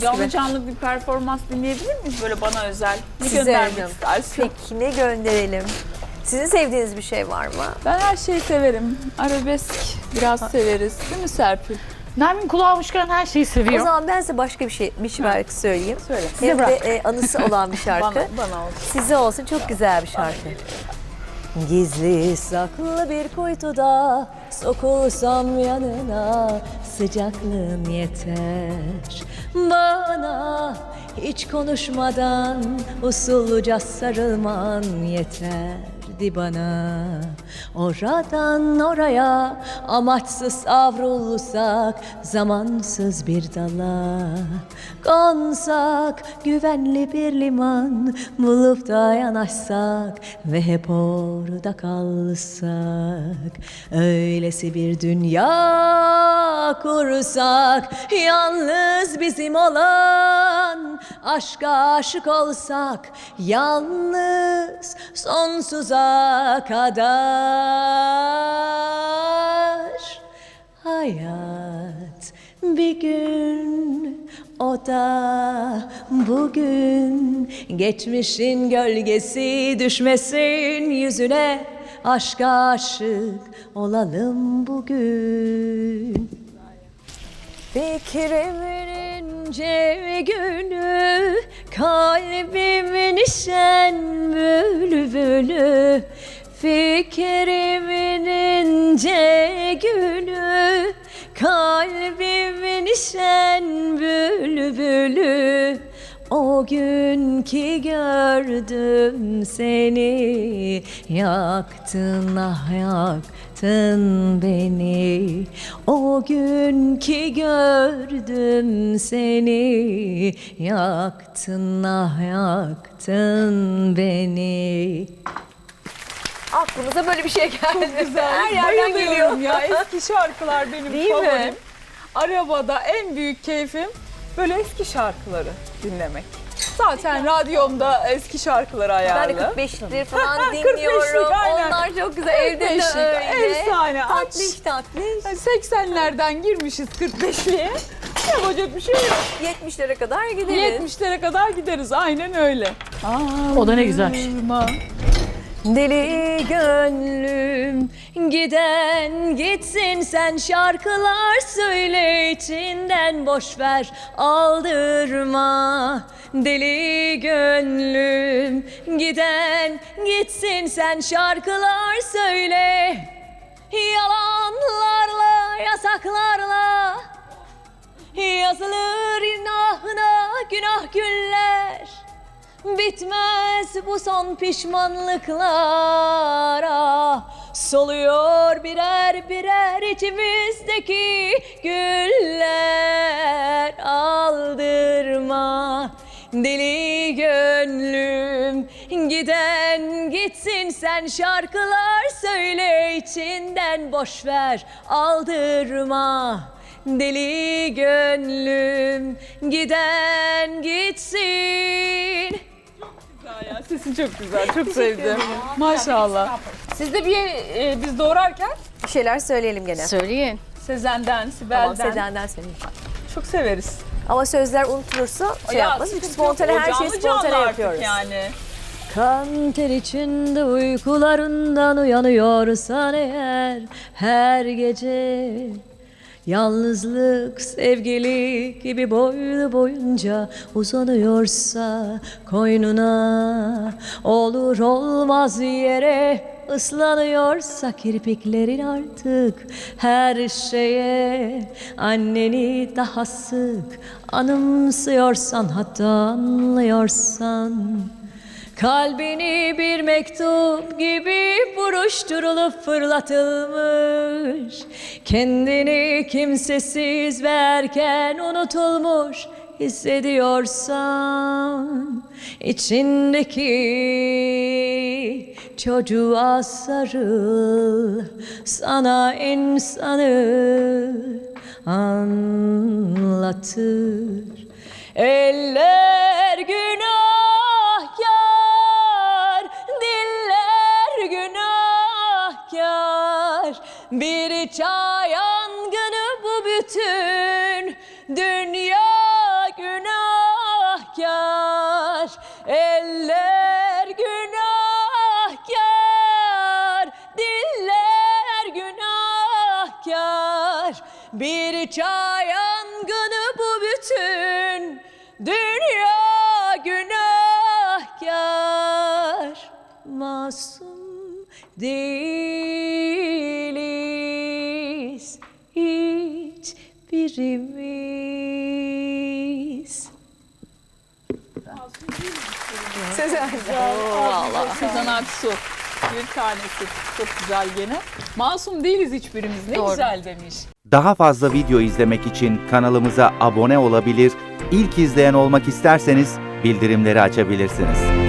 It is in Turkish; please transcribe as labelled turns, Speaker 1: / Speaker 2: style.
Speaker 1: Canlı canlı bir performans dinleyebilir miyiz böyle bana özel? Ne
Speaker 2: Size
Speaker 1: göndermek istersin?
Speaker 2: Peki ne gönderelim? Sizin sevdiğiniz bir şey var mı?
Speaker 1: Ben her şeyi severim. Arabesk biraz severiz. Değil mi Serpil?
Speaker 3: Nermin kulağı hoşgören her şeyi
Speaker 2: O
Speaker 3: seviyor.
Speaker 2: zaman ben size başka bir şey, bir şarkı söyleyeyim.
Speaker 1: Söyle.
Speaker 3: Size
Speaker 2: Hem de
Speaker 3: bırak.
Speaker 2: e, anısı olan bir şarkı.
Speaker 1: Bana, bana olsun.
Speaker 2: Size olsun çok güzel bir şarkı. Gizli saklı bir kuytuda sokulsam yanına sıcaklığın yeter bana hiç konuşmadan usulluca sarılman yeterdi bana. Oradan oraya amaçsız savrulsak zamansız bir dala. Konsak güvenli bir liman bulup da yanaşsak ve hep orada kalsak. Öylesi bir dünya kursak yalnız bizim olan aşka aşık olsak yalnız sonsuza kadar hayat. Bir gün o da bugün. Geçmişin gölgesi düşmesin yüzüne. Aşka aşık olalım bugün. Fikrimin ince gülü, kalbimin şen bülbülü. Fikrimin O gün ki gördüm seni Yaktın ah yaktın beni O gün ki gördüm seni Yaktın ah yaktın beni Aklınıza böyle bir şey geldi. Her yerden geliyor.
Speaker 1: Ya. Eski şarkılar benim
Speaker 2: Değil mi?
Speaker 1: favorim. Arabada en büyük keyfim böyle eski şarkıları dinlemek. Zaten radyomda eski şarkıları
Speaker 2: Ben
Speaker 1: ayarlı.
Speaker 2: de 45'lik falan
Speaker 1: 45'lik,
Speaker 2: dinliyorum.
Speaker 1: aynen.
Speaker 2: Onlar çok güzel. Evde de
Speaker 1: 45'lik,
Speaker 2: öyle.
Speaker 1: efsane, aç.
Speaker 2: Tatlış tatlış.
Speaker 1: 80'lerden girmişiz 45'liğe. Yapacak bir şey yok.
Speaker 2: 70'lere kadar gideriz.
Speaker 1: 70'lere kadar gideriz. Aynen öyle.
Speaker 3: O da ne güzelmiş.
Speaker 1: Ağlama.
Speaker 2: Deli gönlüm giden gitsin sen şarkılar söyle içinden boş ver aldırma. Deli gönlüm giden gitsin sen şarkılar söyle. Yalanlarla yasaklarla. Yazılır inahına günah güller Bitmez bu son pişmanlıklar ah Soluyor birer birer içimizdeki güller. Aldırma deli gönlüm. Giden gitsin sen şarkılar söyle içinden. Boş ver aldırma Deli gönlüm. Giden gitsin
Speaker 1: Sesin çok güzel. Çok sevdim. Maşallah. Siz de bir e, biz doğrarken
Speaker 2: Bir şeyler söyleyelim gene.
Speaker 3: Söyleyin.
Speaker 1: Sezen'den, Sibel'den
Speaker 2: Tamam Sezen'den söyleyeyim.
Speaker 1: çok severiz.
Speaker 2: Ama sözler unutulursa şey
Speaker 1: Ya,
Speaker 2: yapmaz. Çünkü
Speaker 1: sıkıntı yok.
Speaker 2: spontane her şeyi
Speaker 1: canlı canlı
Speaker 2: spontane
Speaker 1: artık
Speaker 2: yapıyoruz.
Speaker 1: Yani.
Speaker 2: Kan ter içinde uykularından uyanıyorsan eğer her gece Yalnızlık sevgili gibi boylu boyunca uzanıyorsa koynuna Olur olmaz yere ıslanıyorsa kirpiklerin artık her şeye. Anneni daha sık anımsıyorsan hatta anlıyorsan Kalbini bir mektup gibi buruşturulup fırlatılmış. Kendini kimsesiz verken unutulmuş hissediyorsan içindeki çocuğa sarıl Sana insanı anlatır. Eller bütün dünya günahkar eller günahkar, diller günahkar. Bir çay yangını bu bütün dünya günahkar. Masum değiliz hiçbirimiz.
Speaker 1: Sezen.
Speaker 2: Valla Sezen Aksu bir tanesi çok güzel gene. Masum değiliz hiçbirimiz ne
Speaker 1: Doğru.
Speaker 2: güzel demiş.
Speaker 4: Daha fazla video izlemek için kanalımıza abone olabilir, ilk izleyen olmak isterseniz bildirimleri açabilirsiniz.